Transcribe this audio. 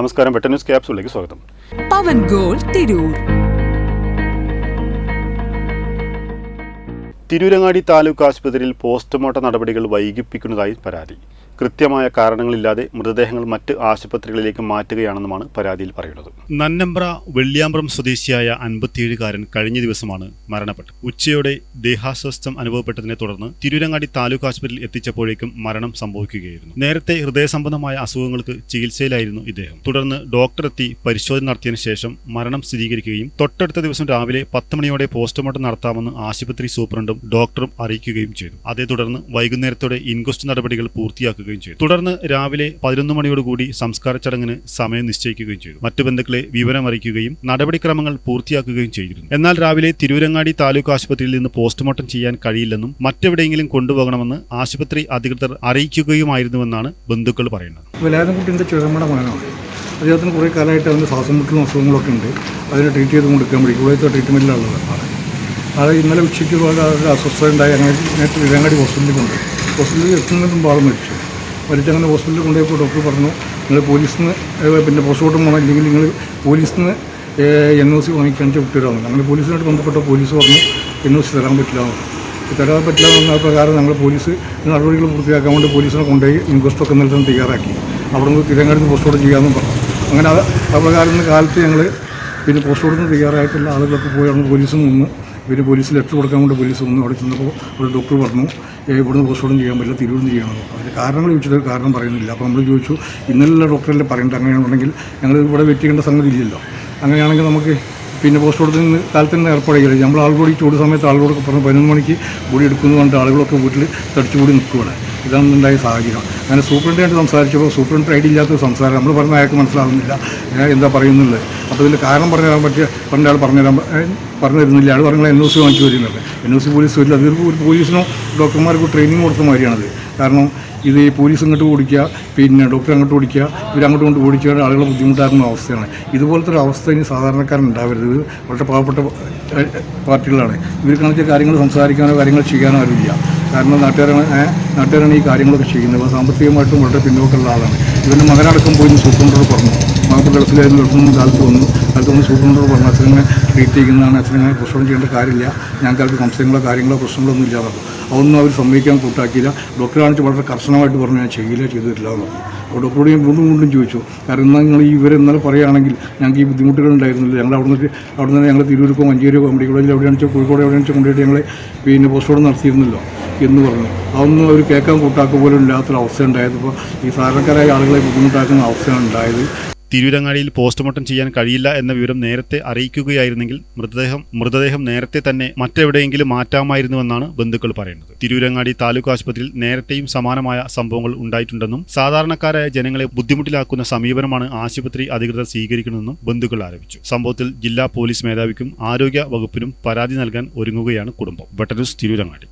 നമസ്കാരം വെട്ട ന്യൂസ് ക്യാപ്സിലേക്ക് സ്വാഗതം. പവൻ ഗോൾ തിരൂർ. തിരൂരങ്ങാടി താലൂക്ക് ആശുപത്രിയിൽ പോസ്റ്റ്മോർട്ടം നടപടികൾ വൈകിപ്പിക്കുന്നതായി പരാതി. കൃത്യമായ കാരണങ്ങളില്ലാതെ മൃതദേഹങ്ങൾ മറ്റ് ആശുപത്രികളിലേക്ക് മാറ്റുകയാണെന്നുമാണ് പരാതിയിൽ പറയുന്നത്. നന്നമ്പ്ര വെള്ളിയാമ്പ്രം സ്വദേശിയായ അൻപത്തിയേഴുകാരൻ കഴിഞ്ഞ ദിവസമാണ് മരണപ്പെട്ടത്. ഉച്ചയോടെ ദേഹാസ്വസ്ഥം അനുഭവപ്പെട്ടതിനെ തുടർന്ന് തിരൂരങ്ങാടി താലൂക്ക് ആശുപത്രിയിൽ എത്തിച്ചപ്പോഴേക്കും മരണം സംഭവിക്കുകയായിരുന്നു. നേരത്തെ ഹൃദയ സംബന്ധമായ അസുഖങ്ങൾക്ക് ചികിത്സയിലായിരുന്നു ഇദ്ദേഹം. തുടർന്ന് ഡോക്ടർ എത്തി പരിശോധന നടത്തിയതിനു ശേഷം മരണം സ്ഥിരീകരിക്കുകയും തൊട്ടടുത്ത ദിവസം രാവിലെ പത്ത് മണിയോടെ പോസ്റ്റ്മോർട്ടം നടത്താമെന്ന് ആശുപത്രി സൂപ്രണ്ടും ഡോക്ടറും അറിയിക്കുകയും ചെയ്തു. അതേ തുടർന്ന് വൈകുന്നേരത്തോടെ ഇൻക്വസ്റ്റ് നടപടികൾ പൂർത്തിയാക്കുകയും ചെയ്തു. തുടർന്ന് രാവിലെ പതിനൊന്ന് മണിയോടുകൂടി സംസ്കാര ചടങ്ങിന് സമയം നിശ്ചയിക്കുകയും ചെയ്തു. മറ്റു ബന്ധുക്കളെ വിവരം അറിയിക്കുകയും നടപടിക്രമങ്ങൾ പൂർത്തിയാക്കുകയും ചെയ്തിരുന്നു. എന്നാൽ രാവിലെ തിരൂരങ്ങാടി താലൂക്ക് ആശുപത്രിയിൽ നിന്ന് പോസ്റ്റ്മോർട്ടം ചെയ്യാൻ കഴിയില്ലെന്നും മറ്റെവിടെയെങ്കിലും കൊണ്ടുപോകണമെന്ന് ആശുപത്രി അധികൃതർ അറിയിക്കുകയുമായിരുന്നുവെന്നാണ് ബന്ധുക്കൾ പറയുന്നത്. അദ്ദേഹത്തിന് കുറേ കാലമായിട്ട് അവന്റെ ശ്വാസം മുട്ടലും അസുഖങ്ങളൊക്കെ ഉണ്ട്. അതിനെ ട്രീറ്റ് ചെയ്ത് കൊടുക്കാൻ വേണ്ടി ഇവിടുത്തെ ട്രീറ്റ്മെന്റിലുള്ളത് ആണ് അത് ഇന്നലെ ഉച്ചയ്ക്ക് അസ്വസ്ഥത ഉണ്ടായി അങ്ങനെ നേരത്തെ വിരങ്ങാടി ഹോസ്പിറ്റലിൽ കൊണ്ട് ഹോസ്പിറ്റലിൽ എത്തുന്നതിന് മുമ്പ് മരിച്ചു. മരിച്ചങ്ങനെ ഹോസ്പിറ്റലിൽ കൊണ്ടുപോയപ്പോൾ ഡോക്ടർ പറഞ്ഞു നിങ്ങൾ പോലീസിൽ നിന്ന് പിന്നെ പോസ്റ്റ്മോർട്ടം പോകണം ഇല്ലെങ്കിൽ നിങ്ങൾ പോലീസിൽ നിന്ന് എൻ ഒ സി വാങ്ങിക്കാൻ വിട്ടുതരാമെന്ന്. അങ്ങനെ പോലീസിനായിട്ട് ബന്ധപ്പെട്ട പോലീസ് പറഞ്ഞു എൻ ഒ സി തരാൻ പറ്റില്ല. തരാൻ പറ്റില്ല എന്ന പ്രകാരം ഞങ്ങൾ പോലീസ് നടപടികൾ പൂർത്തിയാക്കാൻ വേണ്ടി പോലീസിനെ കൊണ്ടുപോയി ഇൻക്വസ്റ്റൊക്കെ നിലനിന്ന് തയ്യാറാക്കി. അവിടെ നിന്ന് തിരങ്ങാടി പോസ്റ്റ്മോർട്ടം ചെയ്യാമെന്നും പറഞ്ഞു. അങ്ങനെ ആ പ്രകാരം കാലത്ത് ഞങ്ങൾ പിന്നെ പോസ്റ്റ്മോർട്ടം തയ്യാറായിട്ടുള്ള ആളുകളൊക്കെ പോയി അവിടെ പോലീസിൽ നിന്ന് പിന്നെ പോലീസ് ലെറ്റർ കൊടുക്കാൻ വേണ്ടി പോലീസ് വന്നു അവിടെ ചെന്നപ്പോൾ ഒരു ഡോക്ടർ പറഞ്ഞു "ഏ, ഇവിടുന്ന് പോസ്റ്റ്മോർട്ടം ചെയ്യാൻ പറ്റില്ല തിരുവനന്തപുരം ചെയ്യണമെന്ന് അതിന് കാരണങ്ങൾ ചോദിച്ചിട്ട് കാരണം പറയുന്നില്ല. അപ്പോൾ നമ്മൾ ചോദിച്ചു ഇന്നലെ ഡോക്ടറല്ലേ പറയേണ്ടത് അങ്ങനെയാണെന്നുണ്ടെങ്കിൽ ഞങ്ങൾ ഇവിടെ വെയിറ്റ് ചെയ്യേണ്ട സംഗതി ഇല്ലല്ലോ. അങ്ങനെയാണെങ്കിൽ നമുക്ക് പിന്നെ പോസ്റ്റ് നിന്ന് കാലത്ത് തന്നെ ഏർപ്പെടുകയില്ല? നമ്മൾ ആളുകൂടി ചൂട് സമയത്ത് ആളുകളൊക്കെ പറഞ്ഞു പതിനൊന്ന് മണിക്ക് കൂടി എടുക്കുന്നു പറഞ്ഞിട്ട് ആളുകളൊക്കെ വീട്ടിൽ തടിച്ചുകൂടി നിൽക്കുകയാണ് ഇതാണ് ഉണ്ടായ സാഹചര്യം. അങ്ങനെ സൂപ്രണ്ടായിട്ട് സംസാരിച്ചപ്പോൾ സൂപ്രണ്ട് ഐഡി ഇല്ലാത്ത സംസാരം. നമ്മൾ പറഞ്ഞ അയാൾക്ക് മനസ്സിലാവുന്നില്ല. എന്താ പറയുന്നുള്ളത്? അപ്പോൾ ഇതിൽ കാരണം പറഞ്ഞു തരാൻ പറ്റിയ പണ്ട് പറഞ്ഞു പറഞ്ഞുതരാൻ പറഞ്ഞു തരുന്നില്ല ആൾ പറഞ്ഞാൽ എൻ ഒ സി വാങ്ങിച്ചു വരുന്നുണ്ട് എൻ ഒ സി പോലീസ് വരില്ല അത് ഒരു പോലീസിനോ ഡോക്ടർമാർക്കോ ട്രെയിനിങ് കൊടുത്ത മാതിരിയാണത്. കാരണം ഇത് ഈ പോലീസ് ഇങ്ങോട്ട് ഓടിക്കുക പിന്നെ ഡോക്ടർ അങ്ങോട്ട് ഓടിക്കുക ഇവരങ്ങോട്ട് കൊണ്ട് ഓടിക്കുക ആളുകളെ ബുദ്ധിമുട്ടാക്കുന്ന അവസ്ഥയാണ്. ഇതുപോലത്തെ ഒരു അവസ്ഥ ഇനി സാധാരണക്കാരൻ ഉണ്ടാവരുത്. ഇത് വളരെ പാവപ്പെട്ട പാർട്ടികളാണ്. ഇവർ കാണിച്ച കാര്യങ്ങൾ സംസാരിക്കാനോ കാര്യങ്ങൾ ചെയ്യാനോ ആരുമില്ല. കാരണം നാട്ടുകാരാണ് നാട്ടുകാരാണ് ഈ കാര്യങ്ങളൊക്കെ ചെയ്യുന്നത്. സാമ്പത്തികമായിട്ടും വളരെ പിന്നോക്കമുള്ള ആളാണ്. ഇവന്റെ മകനടക്കം പോയി സൂപ്രണ്ടോട് പറഞ്ഞു. മകൻ ഗൾഫിലായിരുന്നു ഗൾഫിൽ നിന്ന് കാലത്ത് വന്നു. കാലത്ത് വന്ന് സൂപ്രണ്ടോട് പറഞ്ഞു അച്ഛനെ ട്രീറ്റ് ചെയ്യുന്നതാണ്. അച്ഛനെ പ്രശ്നം ചെയ്യേണ്ട കാര്യമില്ല. ഞങ്ങൾക്ക് സംശയങ്ങളോ കാര്യങ്ങളോ പ്രശ്നങ്ങളോ ഒന്നും പറഞ്ഞു. അതൊന്നും അവർ സമ്മതിക്കാൻ കൂട്ടാക്കിയില്ല. ഡോക്ടർ കാണിച്ച് വളരെ കർശനമായിട്ട് പറഞ്ഞു ഞാൻ ചെയ്യില്ല ചെയ്തു തരില്ല എന്ന് പറഞ്ഞു. അപ്പോൾ ഡോക്ടറോട് ഞാൻ വീണ്ടും വീണ്ടും ചോദിച്ചു. കാരണം എന്നാൽ നിങ്ങൾ ഈ ഇവരെ ഇന്നലെ പറയുകയാണെങ്കിൽ ഞങ്ങൾക്ക് ഈ ബുദ്ധിമുട്ടുകൾ ഉണ്ടായിരുന്നില്ല. ഞങ്ങൾ അവിടെ നിന്ന് അവിടെ നിന്ന് ഞങ്ങൾ തിരൂർക്കോ മഞ്ചേരിയോ മെഡിക്കൽ കോളേജിൽ എവിടെയാണെന്ന് വെച്ചാൽ കോഴിക്കോട് എവിടെയാണെന്ന് വെച്ചാൽ കൊണ്ടുപോയിട്ട് ഞങ്ങൾ പിന്നെ പോസ്റ്റ്മോർട്ടം നടത്തിയിരുന്നല്ലോ എന്ന് പറഞ്ഞു. അതൊന്നും അവർ കേൾക്കാൻ കൂട്ടാക്കുക പോലും ഇല്ലാത്തൊരവസ്ഥ ഉണ്ടായത്. ഇപ്പോൾ ഈ സാധാരണക്കാരായ ആളുകളെ ബുദ്ധിമുട്ടാക്കുന്ന അവസ്ഥയാണ് ഉണ്ടായത്. തിരൂരങ്ങാടിയിൽ പോസ്റ്റ്മോർട്ടം ചെയ്യാൻ കഴിയില്ല എന്ന വിവരം നേരത്തെ അറിയിക്കുകയായിരുന്നെങ്കിൽ മൃതദേഹം മൃതദേഹം നേരത്തെ തന്നെ മറ്റെവിടെയെങ്കിലും മാറ്റാമായിരുന്നുവെന്നാണ് ബന്ധുക്കൾ പറയുന്നത്. തിരൂരങ്ങാടി താലൂക്ക് ആശുപത്രിയിൽ നേരത്തെയും സമാനമായ സംഭവങ്ങൾ ഉണ്ടായിട്ടുണ്ടെന്നും സാധാരണക്കാരായ ജനങ്ങളെ ബുദ്ധിമുട്ടിലാക്കുന്ന സമീപനമാണ് ആശുപത്രി അധികൃതർ സ്വീകരിക്കുന്നതെന്നും ബന്ധുക്കൾ ആരോപിച്ചു. സംഭവത്തിൽ ജില്ലാ പോലീസ് മേധാവിക്കും ആരോഗ്യ വകുപ്പിനും പരാതി നൽകാൻ ഒരുങ്ങുകയാണ് കുടുംബം. ബട്ടനൂസ് തിരൂരങ്ങാടി.